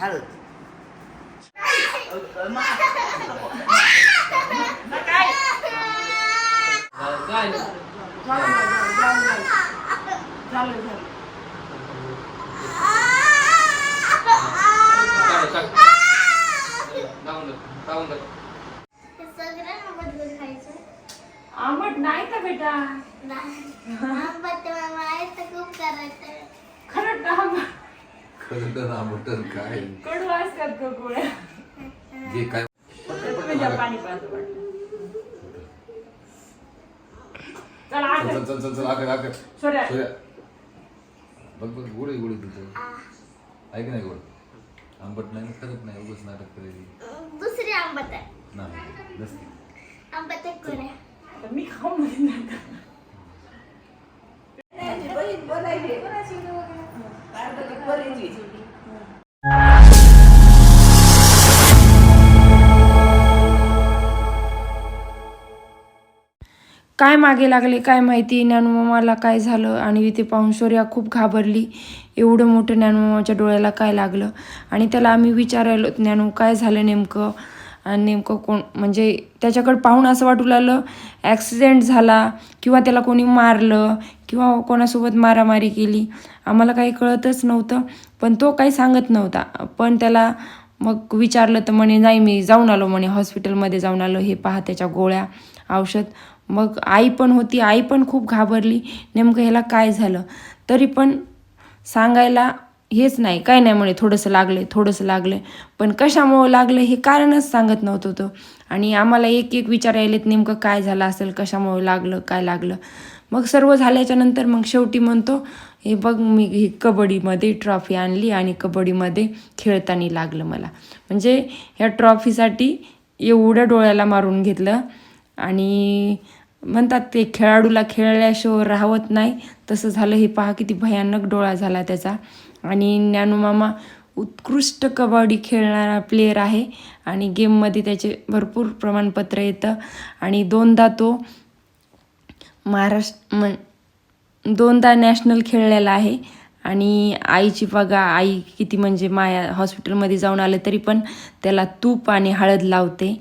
हळद. आंबट नाही का बेटा? आंबट मला खूप करायचं खरं का आंबट. खरं तर आंबटच काय? कडू असतात का गोळ्या. जे काय पाणी पाहतो वाटतं. चला चल आठ चल चल चल आकर आकर सोड्या. सोया बघ बघ गोड आहे, गोड आहे तुझं ऐक नाही गोड आंबट नाही खरंच नाही उगाच नाटक करायची दुसरी आंबट आहे. नाही नसते आंबट आहे कोण्या आता मी खाऊन नाही काय मागे लागले काय माहिती? ज्ञानमामाला काय झालं? आणि इथे पाहून शौर्या खूप घाबरली. एवढं मोठं ज्ञानमामाच्या डोळ्याला काय लागलं? आणि त्याला आम्ही विचारायलो ज्ञानू काय झालं नेमकं? आणि नेमकं कोण? म्हणजे त्याच्याकडे पाहून असं वाटू लागलं ॲक्सिडेंट झाला किंवा त्याला कोणी मारलं किंवा कोणासोबत मारामारी केली. आम्हाला काही कळतच नव्हतं पण तो काही सांगत नव्हता. पण त्याला मग विचारलं तर म्हणे नाही मी जाऊन आलो म्हणे हॉस्पिटलमध्ये जाऊन आलो हे पहा त्याच्या गोळ्या औषध. मग आई पण होती आई पण खूप घाबरली. नेमकं ह्याला काय झालं? तरी पण सांगायला हेच नाही. काय नाही म्हणे थोडंसं लागले थोडंसं लागलं पण कशामुळं लागलं हे कारणच सांगत नव्हतं तो. आणि आम्हाला एक एक विचार यायलेत नेमकं काय झालं असेल कशामुळं लागलं काय लागलं. मग सर्व झाल्याच्यानंतर मग शेवटी म्हणतो हे बघ मी ही कबड्डीमध्ये ट्रॉफी आणली आणि कबड्डीमध्ये खेळताना लागलं मला. म्हणजे ह्या ट्रॉफीसाठी एवढं डोळ्याला मारून घेतलं. आणि म्हणतात ते खेळाडूला खेळल्याशिवाय राहत नाही. तसं झालं हे पहा किती भयानक डोळा झाला त्याचा. आणि ज्ञानूमामा उत्कृष्ट कबड्डी खेळणारा प्लेयर आहे. आणि गेममध्ये त्याचे भरपूर प्रमाणपत्र येतं. आणि दोनदा तो महाराष्ट्र म दोनदा नॅशनल खेळलेला आहे. आणि आईची बघा आई किती म्हणजे माया हॉस्पिटलमध्ये जाऊन आले तरी पण त्याला तूप आणि हळद लावते.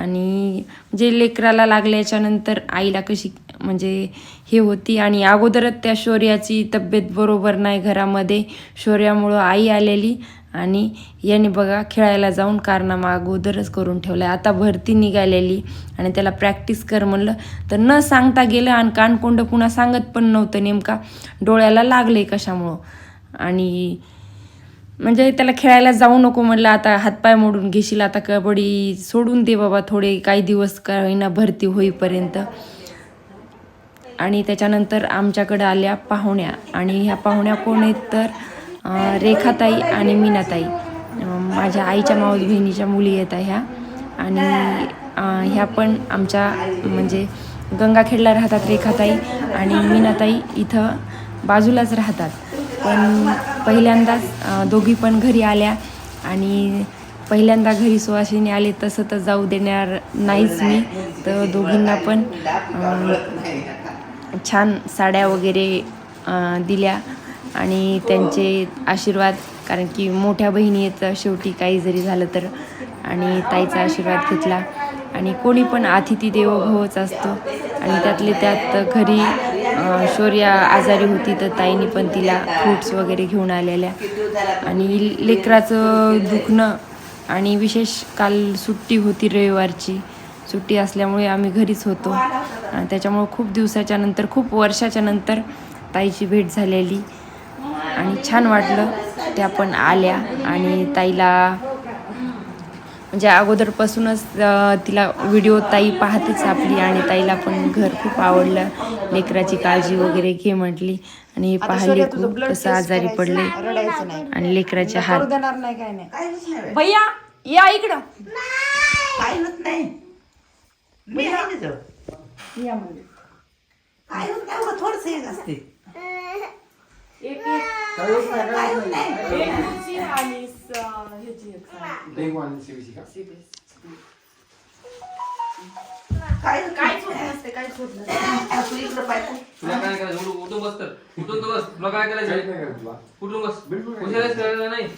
आणि जे लेकराला लागल्याच्यानंतर आईला कशी म्हणजे हे होती. आणि अगोदरच त्या शौर्याची तब्येत बरोबर नाही घरामध्ये. शौर्यामुळं आई आलेली आणि याने बघा खेळायला जाऊन कारनामा अगोदरच करून ठेवला आहे आता भरती निघालेली आणि त्याला प्रॅक्टिस कर म्हणलं. तर न सांगता गेलं आणि कानकोंड पुन्हा सांगत पण नव्हतं नेमका. डोळ्याला लागले कशामुळं. आणि म्हणजे त्याला खेळायला जाऊ नको म्हणलं आता हातपाय मोडून घेशील आता कबड्डी सोडून दे बाबा थोडे काही दिवस का होईना भरती होईपर्यंत. आणि त्याच्यानंतर आमच्याकडं आल्या पाहुण्या. आणि ह्या पाहुण्या कोण आहेत तर रेखाताई आणि मीनाताई. माझ्या आईच्या मावस बहिणीच्या मुली येत आहे ह्या. आणि ह्या पण आमच्या म्हणजे गंगाखेडला राहतात रेखाताई आणि मीनाताई इथं बाजूलाच राहतात. पण पहिल्यांदाच दोघी पण घरी आल्या आणि पहिल्यांदा घरी सुवासिनी आले तसं तर जाऊ देणार नाहीच मी. तर दोघींना पण छान साड्या वगैरे दिल्या आणि त्यांचे आशीर्वाद कारण की मोठ्या बहिणी शेवटी काही जरी झालं तर आणि ताईचा आशीर्वाद घेतला. आणि कोणी पण अतिथी देवभवच असतो आणि त्यातले त्यात घरी शौर्या आजारी होती तर ताईने पण तिला फ्रूट्स वगैरे घेऊन आलेल्या. आणि लेकराचं दुखणं आणि विशेष काल सुट्टी होती रविवारची. सुट्टी असल्यामुळे आम्ही घरीच होतो. आणि त्याच्यामुळं खूप दिवसाच्या नंतर खूप वर्षाच्या नंतर ताईची भेट झालेली. आणि छान वाटलं त्या पण आल्या आणि ताईला म्हणजे अगोदरपासूनच तिला व्हिडिओ ताई पाहतेच आपली आणि ताईला पण घर खूप आवडलं. लेकराची काळजी वगैरे घे म्हटली. आणि हे पाहिले कसं आजारी पडले. रडायचं नाही. आणि लेकराचे हात देणार नाही काय नाही. काहीच नाही भैया या इकडं. काय होत नाही. मी आहे ना जवळ. या काय होत नाही उगाच थोडंसं काय काहीच होत नसते काहीच होत नसते तू इकडं पाहिजे तुला काय करायचं? उठून उठून बस तर. उठून तर बस. तुला काय करायचं? उठून बस. हुशारच करायचं नाही.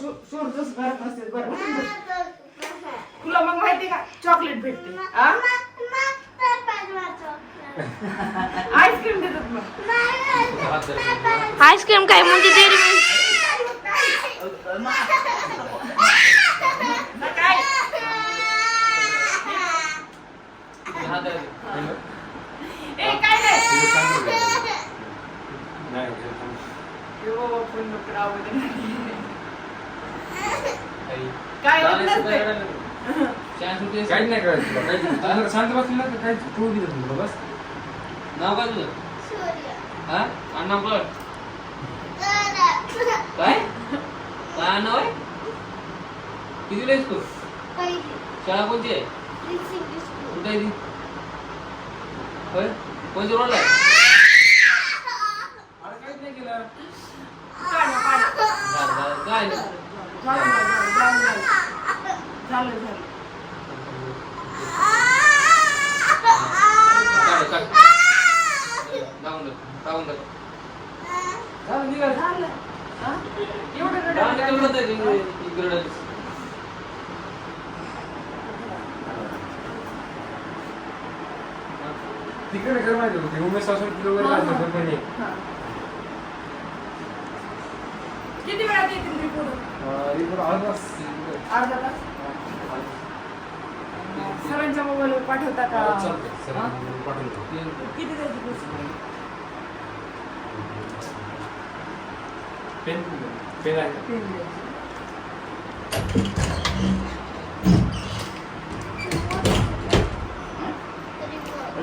शोर जसं करत नसते बरं उठून बस. तुला मग माहिती का? चॉकलेट भेटते. आ? आईस्क्रीम देतात मग. आईस्क्रीम काय? डेअरी काय हात धर. ए काय नाही ए बाबा, फोन नको राहू दे. आई. काय होत चालेल, नसते. काय करायचं? काही नाही करायचं तुला. काहीच तुला शांत बसली ना काही काहीच दिलं तुला बस. नाव काय तुझं? हा? अण्णा पळ? काय? काय नाव आहे? किती लाईस तू? शाळा कोणती आहे? कुठे आहे ती? होय? कोणती रोडला आहे? अरे काहीच नाही केलं. झालं, झालं. काय? झालं, झालं, झालं, तिकडे कर माहिती होती उमेश किलो वगैरे राहते पण म्हणे हा. किती वेळात येतील रिपोर्ट रिपोर्ट अर्धा तास अर्धा तास सरांच्या मोबाईलवर पाठवता का चालतंय सर हा? पाठवतो किती द्यायची पैसे? पेन पेन आहे तीन द्यायचे.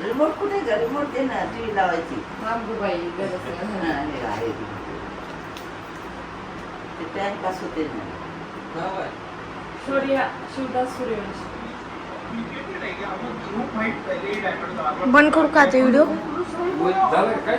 रिमोट कुठे का रिमोट दे ना टीव्ही लावायची थांब गं बाई, गरज नाही. हा, हे आहे remote. ते टाइम पास होते ना नाव आहे. सूर्या शिवदास सूर्यवंशी बंद करू का ते व्हिडिओ झालं काय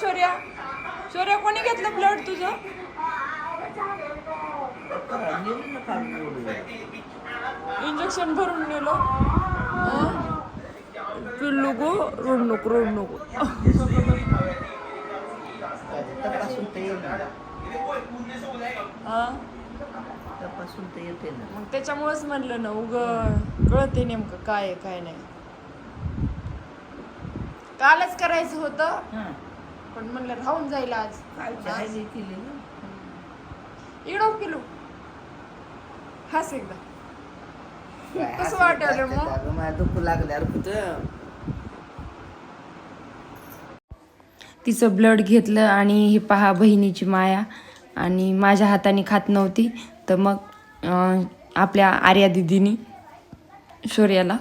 शौर्या. शौर्या कोणी घेतलं ब्लड तुझं नेलं ना काढून एवढं. इंजेक्शन भरून नेलं? पिल्लू गो रोड नको रोड नको. तपासून येते ना. मग त्याच्यामुळेच म्हणलं ना उग कळते नेमकं काय आहे काय नाही. कालच करायचं होतं पण म्हणलं राहून जाईल आज. केली इडो किलो. हाच एकदा. काय कसं हसू येतात मग? अगं, मला दुःख लागल्यावर कुठं? तिचं ब्लड घेतलं आणि हे पहा बहिणीची माया. आणि माझ्या हाताने खात नव्हती तर मग अं, आपल्या आर्या दिदीनी शौर्याला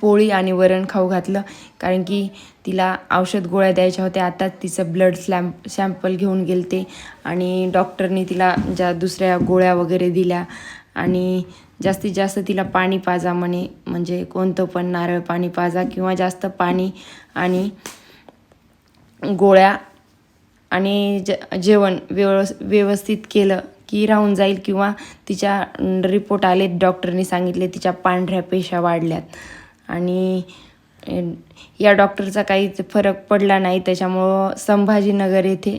पोळी आणि वरण खाऊ घातलं. कारण की तिला औषध गोळ्या द्यायच्या होत्या. आताच तिचं ब्लड स्लॅम सॅम्पल घेऊन गेलते. आणि डॉक्टरनी तिला ज्या दुसऱ्या गोळ्या वगैरे दिल्या. आणि जास्तीत जास्त तिला पाणी पाजा म्हणे. म्हणजे कोणतं पण नारळ पाणी पाजा किंवा जास्त पाणी आणि गोळ्या आणि ज जेवण व्यवस् व्यवस्थित केलं की राहून जाईल किंवा तिच्या रिपोर्ट आले डॉक्टरनी सांगितले तिच्या पांढऱ्या पेशा वाढल्यात. आणि या डॉक्टरचा काही फरक पडला नाही. त्याच्यामुळं संभाजीनगर येथे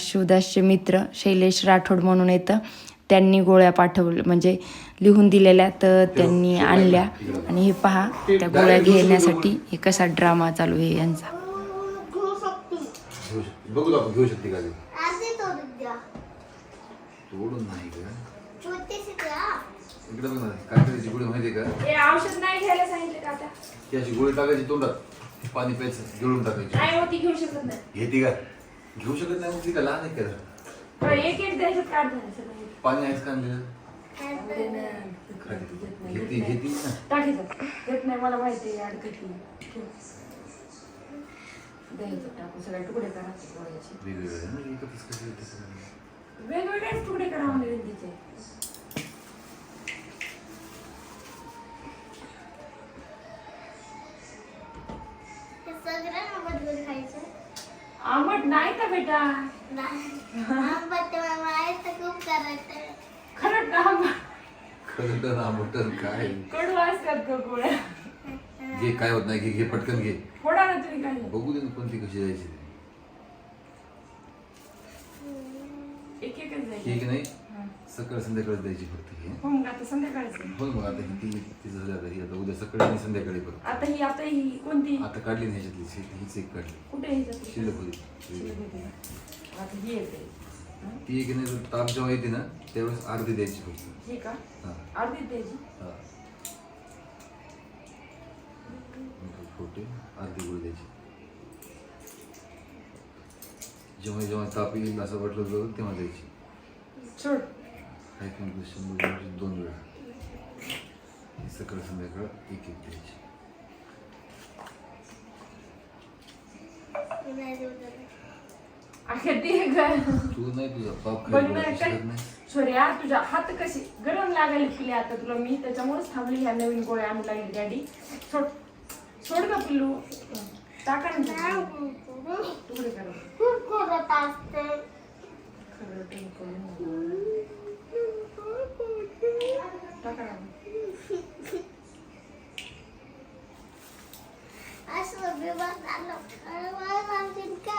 शिवदासचे मित्र शैलेश राठोड म्हणून येतं. त्यांनी गोळ्या पाठवल्या म्हणजे लिहून दिलेल्या तर त्यांनी आणल्या. आणि हे पहा त्या गोळ्या घेण्यासाठी हे कसा ड्रामा चालू आहे यांचा. बघू आपण घेऊ शकते का? इकडे बघ ना काय करायची गोळी माहिती आहे का? हे औषध नाही घ्यायला सांगितले का आता? ती अशी गोळी टाकायची तोंडात पाणी प्यायचं गिळून टाकायची. नाही होती घेऊ शकत नाही. घेते का? घेऊ शकत नाही मग ती का लहान आहे का? जरा? पण एक एक द्यायचं काढ झालं सगळं. पाणी आहेच का आणलेलं? घेते घेते ना. टाकायचं देत नाही मला माहिती आहे अडकती द्यायचं टाकून सगळे तुकडे करायचे गोळ्याचे वेगवेगळं आहे ना एकत्रच कसं येते सगळं? वेगवेगळेच तुकडे करा म्हणजे तिचे वगैरे आंबट गोड खायचं का बेटा? खरं आंबटन काय? कडू असतात का गोळ्या. घे काय होत नाही घे घे पटकन घे. फोडा ना तुम्ही काय. बघू दे ना कोणती कशी जायची. एक एकच जाईल ठीक नाही? सकाळ संध्याकाळी द्यायची फक्त ही हो मग आता संध्याकाळच आहे. हो मग आता ही ती ती झाली आता आता उद्या सकाळी आणि संध्याकाळी परत आता ही आता ही कोणती? आता काढली नाही ह्याच्यातली ही- हीच एक काढली. कुठे आहे ह्याच्यात? शिल्लक होती. आता ही येते. ती एक नाही तर ताप जेव्हा येते ना त्यावेळेस अर्धी द्यायची फक्त. ही का? हा. अर्धी द्यायची? हा. छोटे अर्धी गोळी द्यायची. जेव्हा जेव्हा ताप येईल असं वाटलं जवळ तेव्हा द्यायची. सोड काही किंमत शंभर ग्रॅमची दोन वेळा ही सकाळ संध्याकाळ एक एक द्यायची ती नाही तुझा ताप बघ ना काय नाही सोर्या तुझ्या हात कशी गरम लागायला पिले आता तुला मी त्याच्यामुळेच थांबली ह्या नवीन गोळ्या आणू लागली डॅडी सोड सोड पिल्लू टाका ना त्याच्यात. तुकडे करा खूप खोडत असते खरं ते करून. टाका ना. असं बिमार झालं अरे मला सांगतील काय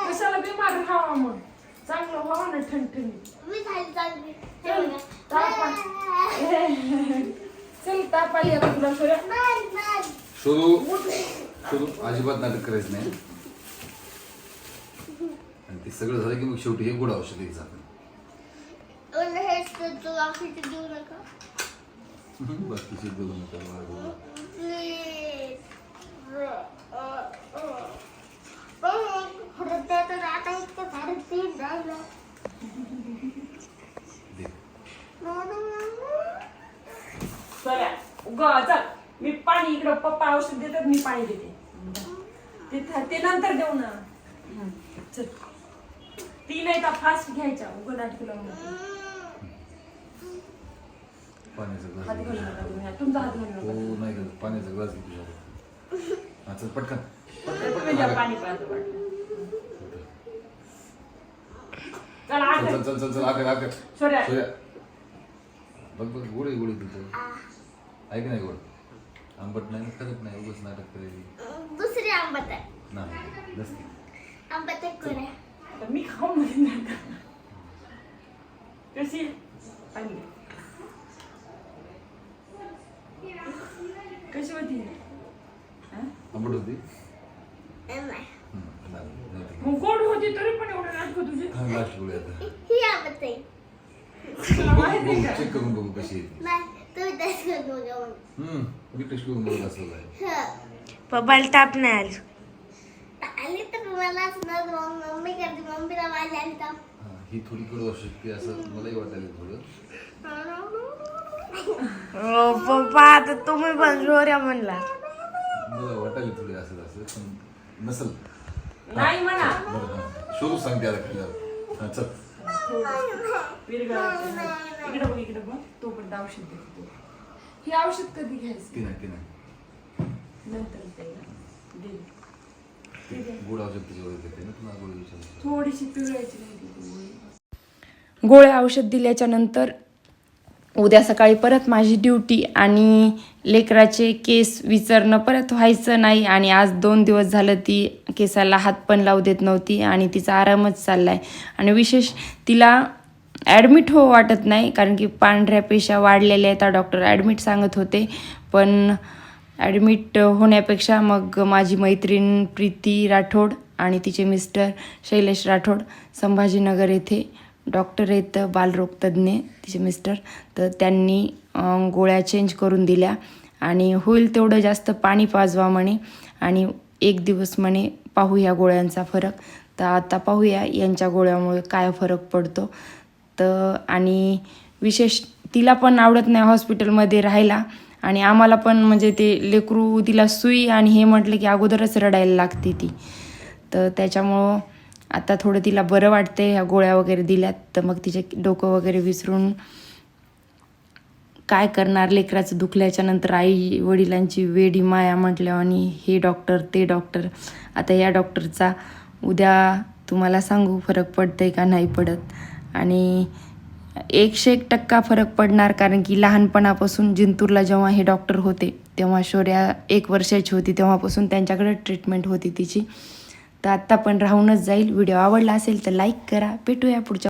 कशाला बिमार व्हावा मग चांगलं व्हावा ना ठणठणीत मी झाली चांगली चल, ताप आला. आता तुला शोधू. शोधू. अजिबात नाटक करायचं नाही. आणि ते सगळं झालं की मग शेवटी हे गोड औषध एक जातं ओलं हेच तर तू ऑफिस देऊ नका. बाकीचे देऊ नका बाळा. खरं तर चला ग चल. मी पाणी इकडं पप्पा औषध देतात मी पाणी देते. ते ते नंतर देऊ ना. चल. ती नाही फास्ट घ्यायच्या उघड नाटक ग्लास हात घे घालू तुझ्याकडे. नका तुम्ही. तुमचा हात घालू नका नाही का पाण्याचा ग्लास घे तुझ्याकडे हा चल पटकन पटकन तुम्ही द्या पटकन पाणी पाहिजे वाटलं चल आठ चल चल चल चल आकर आकर सोड्या सोया बघ बघ गोड आहे गोड आहे तुझं ऐक नाही गोड आंबट नाही खरंच नाही उगाच नाटक करायची दुसरी आंबट आहे नाही नसते आंबट आहे कोऱ्या आता मी खाऊ मध्ये? कशी पाणी. कशी होती? हं? आंबट होती. मग गोड होती तरी पण एवढं नाटक तुझे. हा, लास्ट आता. ही आंबट आहे. तुला माहिती आहे बघू का? चेक करून बघू कशी येते नाही तुम्ही टेस्ट करून बघा मग हम्म मी टेस्ट करून बघत असं आहे हं. पप्पाला ताप नाही आली. आली तर मला असणार मग मम्मी करते मम्मीला माझी आली तर. हा, ही थोडी कडू असू शकते असं मलाही वाटायला थोडं. ओ पप्पा आता तुम्ही पण जोऱ्या म्हणला मला वाटायला थोडी असं असं पण नसल नाही म्हणा बरं हा. शोधू सांगते आता हा चल विरघळायचं नाही. इकडं बघ इकडं बघ तो पण औषध देते हे औषध कधी घ्यायचं ती नाही ती नाही नंतर ते दे. ते दे. गोड औषध त्याच्यावर देते ना तुला गोड विचारायचं थोडीशी पिळायची राहिली ती गोळी. गोळ्या औषध दिल्याच्या नंतर उद्या सकाळी परत माझी ड्युटी आणि लेकराचे केस विचारणं परत व्हायचं नाही आणि आज दोन दिवस झालं ती केसाला हात पण लावू देत नव्हती आणि तिचा आरामच चालला आहे आणि विशेष तिला ॲडमिट हो वाटत नाही कारण की पांढऱ्या पेशा वाढलेल्या आहेत डॉक्टर ॲडमिट सांगत होते. पण ॲडमिट होण्यापेक्षा मग माझी मैत्रीण प्रीती राठोड आणि तिचे मिस्टर शैलेश राठोड संभाजीनगर येथे डॉक्टर आहेत बालरोगतज्ञ तिचे मिस्टर. तर त्यांनी गोळ्या चेंज करून दिल्या आणि होईल तेवढं जास्त पाणी पाजवा म्हणे आणि एक दिवस म्हणे पाहू या गोळ्यांचा फरक. तर आता पाहूया यांच्या गोळ्यामुळे काय फरक पडतो. तर आणि विशेष तिला पण आवडत नाही हॉस्पिटलमध्ये राहायला आणि आम्हाला पण म्हणजे ते लेकरू तिला सुई आणि हे म्हटलं की अगोदरच रडायला लागते ती. तर त्याच्यामुळं आता थोडं तिला बरं वाटते ह्या गोळ्या वगैरे दिल्यात तर मग तिचे डोकं वगैरे विसरून काय करणार? लेकराचं दुखल्याच्या नंतर आई वडिलांची वेडी माया म्हटल्यावर आणि हे डॉक्टर ते डॉक्टर. आता या डॉक्टरचा उद्या तुम्हाला सांगू फरक पडतंय का? नाही पडत. आणि एकशे एक टक्का फरक पडणार कारण की लहानपणापासून जिंतूरला जेव्हा हे डॉक्टर होते तेव्हा शौर्या एक वर्षाची होती तेव्हापासून त्यांच्याकडे ट्रीटमेंट होती तिची. तर आत्ता पण राहूनच जाईल. व्हिडिओ आवडला असेल तर लाईक करा. भेटूया पुढच्या